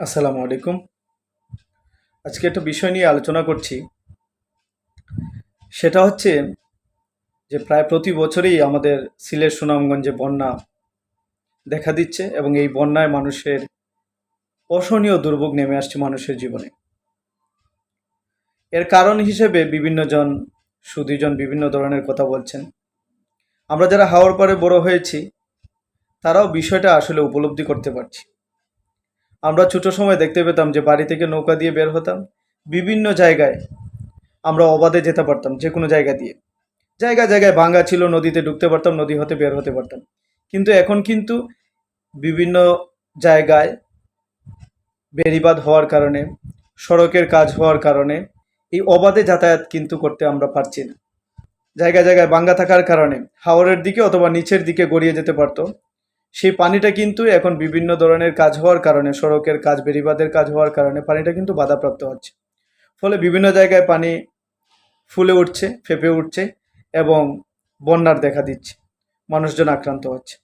আসসালামু আলাইকুম। আজকে একটা বিষয় নিয়ে আলোচনা করছি। সেটা হচ্ছে যে প্রায় প্রতি বছরই আমাদের সিলেট সুনামগঞ্জে বন্যা দেখা দিচ্ছে এবং এই বন্যায় মানুষের অসহনীয় দুর্ভোগ নেমে আসছে মানুষের জীবনে। এর কারণ হিসেবে বিভিন্নজন সুদীজন বিভিন্ন ধরনের কথা বলছেন। আমরা যারা হাওয়ার পারে বড় হয়েছি, তারাও বিষয়টা আসলে উপলব্ধি করতে পারছি। আমরা ছোট সময় দেখতে পেতাম যে বাড়ি থেকে নৌকা দিয়ে বের হতাম। বিভিন্ন জায়গায় আমরা অবাধে যেতে পারতাম, যে কোনো জায়গা দিয়ে। জায়গা জায়গায় ভাঙ্গা ছিল, নদীতে ঢুকতে পারতাম, নদী হতে বের হতে পারতাম। কিন্তু এখন কিন্তু বিভিন্ন জায়গায় বেড়িবাঁধ হওয়ার কারণে, সড়কের কাজ হওয়ার কারণে এই অবাধে যাতায়াত কিন্তু করতে আমরা পারছি না। জায়গা জায়গায় ভাঙ্গা থাকার কারণে হাওরের দিকে অথবা নিচের দিকে গড়িয়ে যেতে পারতো। সেই পানিটা কিন্তু এখন বিভিন্ন ধরনের কাজ হওয়ার কারণে, সড়কের কাজ, বেড়িবাঁধের কাজ হওয়ার কারণে পানিটা কিন্তু বাধাপ্রাপ্ত হচ্ছে। ফলে বিভিন্ন জায়গায় পানি ফুলে উঠছে, ফেপে উঠছে এবং বন্যার দেখা দিচ্ছে। মানুষজন আক্রান্ত হচ্ছে।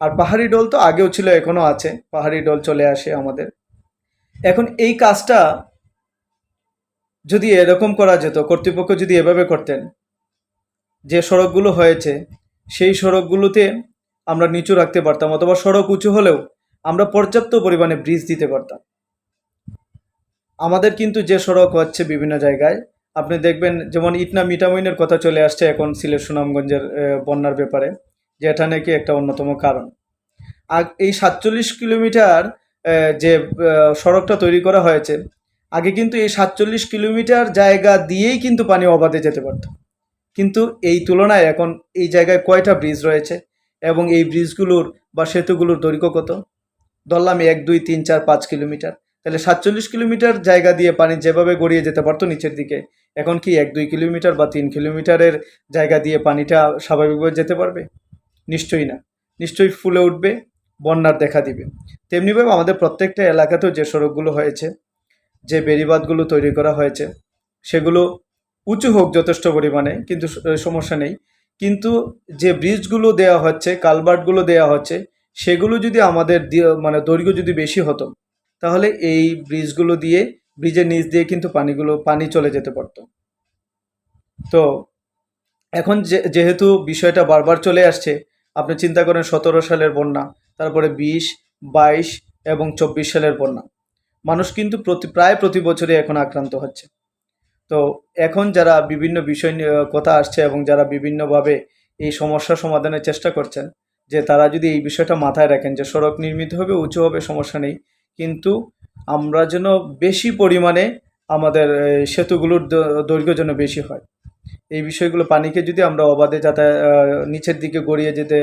আর পাহাড়ি ডোল তো আগেও ছিল, এখনও আছে। পাহাড়ি ডোল চলে আসে আমাদের। এখন এই কাজটা যদি এরকম করা যেত, কর্তৃপক্ষ যদি এভাবে করতেন, যে সড়কগুলো হয়েছে, সেই সড়কগুলোতে আমরা নিচু রাখতে পারতাম অথবা সড়ক উঁচু হলেও আমরা পর্যাপ্ত পরিমাণে ব্রিজ দিতে পারতাম। আমাদের কিন্তু যে সড়ক হচ্ছে বিভিন্ন জায়গায়, আপনি দেখবেন যেমন ইটনা মিটামিনের কথা চলে আসছে এখন সিলেট সুনামগঞ্জের বন্যার ব্যাপারে যে এটা নাকি একটা অন্যতম কারণ। আর এই সাতচল্লিশ কিলোমিটার যে সড়কটা তৈরি করা হয়েছে, আগে কিন্তু এই সাতচল্লিশ কিলোমিটার জায়গা দিয়েই কিন্তু পানি অবাধে যেতে পারত। কিন্তু এই তুলনায় এখন এই জায়গায় কয়টা ব্রিজ রয়েছে? এবং এই ব্রিজগুলোর বা সেতুগুলোর দৈর্ঘ্য কত? ধরলাম এক, দুই, তিন, চার, পাঁচ কিলোমিটার। তাহলে সাতচল্লিশ কিলোমিটার জায়গা দিয়ে পানি যেভাবে গড়িয়ে যেতে পারতো নিচের দিকে, এখন কি এক, দুই কিলোমিটার বা তিন কিলোমিটারের জায়গা দিয়ে পানিটা স্বাভাবিকভাবে যেতে পারবে? নিশ্চয়ই না। নিশ্চয়ই ফুলে উঠবে, বন্যার দেখা দিবে। তেমনিভাবে আমাদের প্রত্যেকটা এলাকাতেও যে সড়কগুলো হয়েছে, যে বেড়িবাঁধগুলো তৈরি করা হয়েছে, সেগুলো উঁচু হোক যথেষ্ট পরিমাণে, কিন্তু সমস্যা নেই। কিন্তু যে ব্রিজগুলো দেওয়া হচ্ছে কালভার্টগুলো দেওয়া হচ্ছে, সেগুলো যদি আমাদের দিয়ে- মানে দৈর্ঘ্য যদি বেশি হতো, তাহলে এই ব্রিজগুলো দিয়ে, ব্রিজের নিচ দিয়ে কিন্তু পানিগুলো, পানি চলে যেতে পারতো। তো এখন যেহেতু বিষয়টা বারবার চলে আসছে, আপনি চিন্তা করেন সতেরো সালের বন্যা, তারপরে বিশ, বাইশ এবং চব্বিশ সালের বন্যা। মানুষ কিন্তু প্রতি, প্রায় প্রতি বছরই এখন আক্রান্ত হচ্ছে। তো এখন যারা বিভিন্ন বিষয় নিয়ে কথা আসছে এবং যারা বিভিন্নভাবে এই সমস্যা সমাধানের চেষ্টা করছেন, যে তারা যদি এই বিষয়টা মাথায় রাখেন যে সড়ক নির্মিত হবে, উঁচু হবে, সমস্যা নেই। কিন্তু আমরা যেন বেশি পরিমাণে আমাদের সেতুগুলোর দৈর্ঘ্য যেন বেশি হয়। এই বিষয়গুলো পানিকে যদি আমরা অবাধে যাতায়াত নিচের দিকে গড়িয়ে যেতে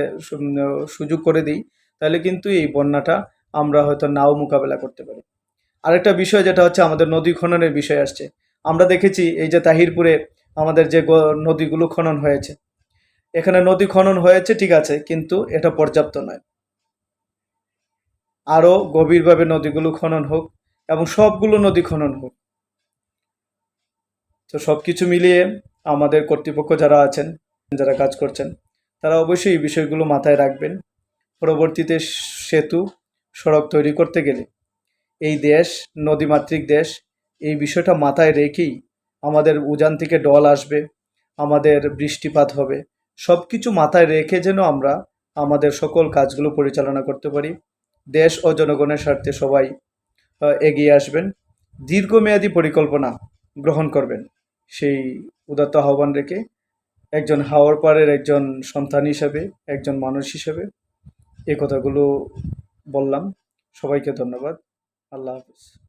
সুযোগ করে দিই, তাহলে কিন্তু এই বন্যাটা আমরা হয়তো নাও মোকাবেলা করতে পারি। আরেকটা বিষয় যেটা হচ্ছে আমাদের নদী খননের বিষয় আসছে। আমরা দেখেছি এই যে তাহিরপুরে আমাদের যে নদীগুলো খনন হয়েছে। এখানে নদী খনন হয়েছে, ঠিক আছে, কিন্তু এটা পর্যাপ্ত নয়। আরও গভীরভাবে নদীগুলো খনন হোক এবং সবগুলো নদী খনন হোক। তো সব কিছু মিলিয়ে আমাদের কর্তৃপক্ষ যারা আছেন, যারা কাজ করছেন, তারা অবশ্যই এই বিষয়গুলো মাথায় রাখবেন। পরবর্তীতে সেতু, সড়ক তৈরি করতে গেলে এই দেশ, নদীমাতৃক দেশ এই বিষয়টা মাথায় রেখেই আমাদের উজান থেকে ডল আসবে, আমাদের বৃষ্টিপাত হবে। সব কিছু মাথায় রেখে যেন আমরা আমাদের সকল কাজগুলো পরিচালনা করতে পারি। দেশ ও জনগণের স্বার্থে সবাই এগিয়ে আসবেন। দীর্ঘমেয়াদী পরিকল্পনা গ্রহণ করবেন। সেই উদাত্ত আহ্বান রেখে একজন হাওয়ার পাড়ের একজন সন্তান হিসাবে, একজন মানুষ হিসাবে এ কথাগুলো বললাম। সবাইকে ধন্যবাদ। আল্লাহ হাফিজ।